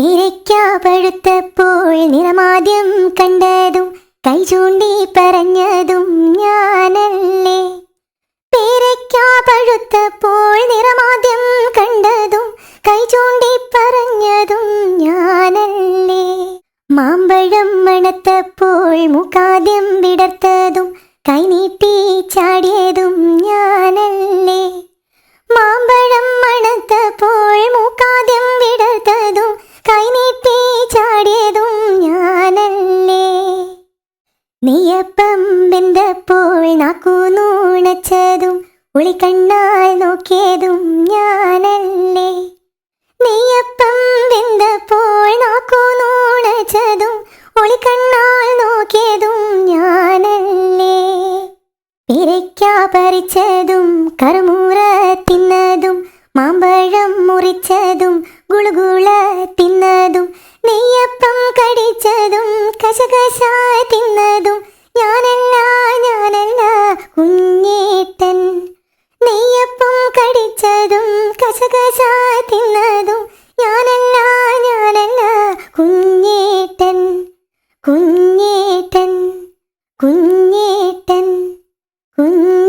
പേരയ്ക്കാ പഴുത്തപ്പോൾ നിറമാദ്യം കണ്ടതും കൈ ചൂണ്ടി പറഞ്ഞതും ഞാനല്ലേ? പേരയ്ക്കാ പഴുത്തപ്പോൾ നിറമാദ്യം കണ്ടതും കൈ ചൂണ്ടി പറഞ്ഞതും ഞാനല്ലേ? മാമ്പഴം മണത്തപ്പോൾ മുക്കാദ്യം വിടർത്തതും കൈ നീട്ടി ചാടിയതും ഞാനല്ലേ? നെയ്യപ്പം വെന്തപ്പോൾ നാക്കു നൂണച്ചതും ഒളിക്കണ്ണാൽ നോക്കിയതും ഞാനല്ലേ. നെയ്യപ്പം വെന്തപ്പോൾ നാക്കു നൂണച്ചതും ഒളിക്കണ്ണാൽ നോക്കിയതും ഞാനല്ലേ. പിരയ്ക്കാ പറിച്ചതും കറുമൂറ തിന്നതും മാമ്പഴം മുറിച്ചതും ഗുളുഗുള തിന്നതും നെയ്യപ്പം കടിച്ചതും കശകശ തിന്നതും തിന്നതും ഞാനല്ല ഞാനല്ല കുഞ്ഞേട്ടൻ കുഞ്ഞേട്ടൻ കുഞ്ഞേട്ടൻ കുഞ്ഞ